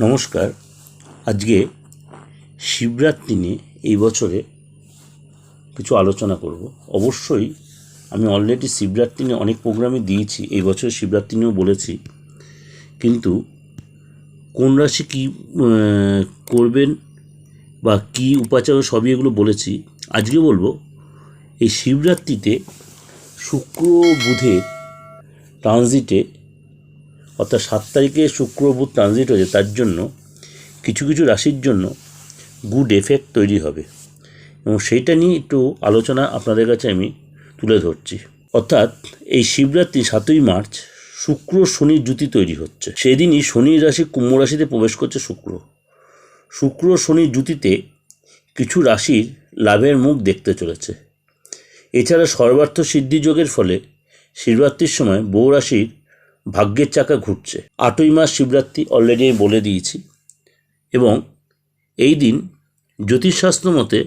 নমস্কার। আজকে শিবরাত্রি নিয়ে এই বছরে কিছু আলোচনা করব। অবশ্যই আমি অলরেডি শিবরাত্রি নিয়ে অনেক প্রোগ্রামে দিয়েছি, এই বছর শিবরাত্রি নিয়েও বলেছি। কিন্তু কোন রাশি কী করবেন বা কী উপাচার সবই এগুলো বলেছি। আজকে বলব, এই শিবরাত্রিতে শুক্র বুধের ট্রানজিটে অর্থাৎ সাত তারিখে শুক্র বুধ ট্রানজিট হয়েছে, তার জন্য কিছু কিছু রাশির জন্য গুড এফেক্ট তৈরি হবে। এবং সেইটা নিয়ে একটু আলোচনা আপনাদের কাছে আমি তুলে ধরছি। অর্থাৎ এই শিবরাত্রি সাতই মার্চ শুক্র শনির জুতি তৈরি হচ্ছে। সেদিনই শনির রাশি কুম্ভ রাশিতে প্রবেশ করছে শুক্র। শুক্র শনির জুতিতে কিছু রাশির লাভের মুখ দেখতে চলেছে। এছাড়া সর্বার্থ সিদ্ধি যোগের ফলে শিবরাত্রির সময় বহু রাশির ভাগ্যের চাকা ঘুরছে। আটই মাস শিবরাত্রি অলরেডি আমি বলে দিয়েছি। এবং এই দিন জ্যোতিষশাস্ত্র মতে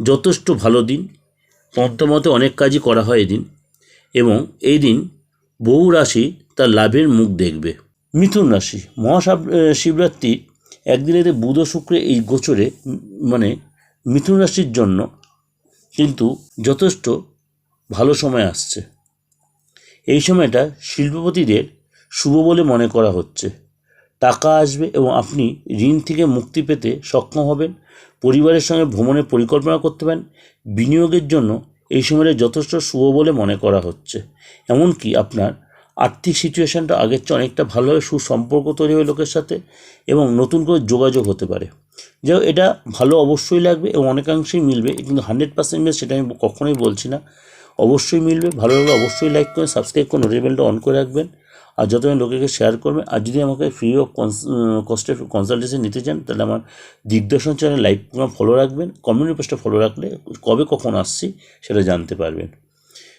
যথেষ্ট ভালো দিন। তন্ত্রমতে অনেক কাজই করা হয় এদিন। এবং এই দিন বহু রাশি তার লাভের মুখ দেখবে। মিথুন রাশি মহাশাব শিবরাত্রি একদিনে বুধ শুক্রে এই গোচরে মানে মিথুন রাশির জন্য কিন্তু যথেষ্ট ভালো সময় আসছে। এই সময়টা শিল্পপতিদের শুভ বলে মনে করা হচ্ছে। টাকা আসবে এবং আপনি ঋণ থেকে মুক্তি পেতে সক্ষম হবেন, পরিবারের সঙ্গে ভ্রমণের পরিকল্পনা করতে পারেন, বিনিয়োগের জন্য এই সময়টা যথেষ্ট শুভ বলে মনে করা হচ্ছে। এমনকি আপনার আর্থিক সিচুয়েশানটা আগের চেয়ে অনেকটা ভালোভাবে সুসম্পর্ক তৈরি হবে লোকের সাথে এবং নতুন করে যোগাযোগ হতে পারে। যাই এটা ভালো অবশ্যই লাগবে এবং অনেকাংশেই মিলবে, কিন্তু হান্ড্রেড পার্সেন্ট মিলবে সেটা আমি কখনোই বলছি না। অবশ্যই মিলবে। ভালো লাগলে অবশ্যই লাইক করে সাবস্ক্রাইব করুন নোটিফিকেশনটা অন করে রাখবেন। আর যত লোকেকে শেয়ার করবেন, আর যদি আমাকে ফ্রি অফ কস্টে কনসালটেশন নিতে চান, তাহলে আমার Digdarshan channel live program follow রাখবেন। কমিউনিটি পোস্টটা ফলো রাখলে কবে কখন আসছি সেটা জানতে পারবেন।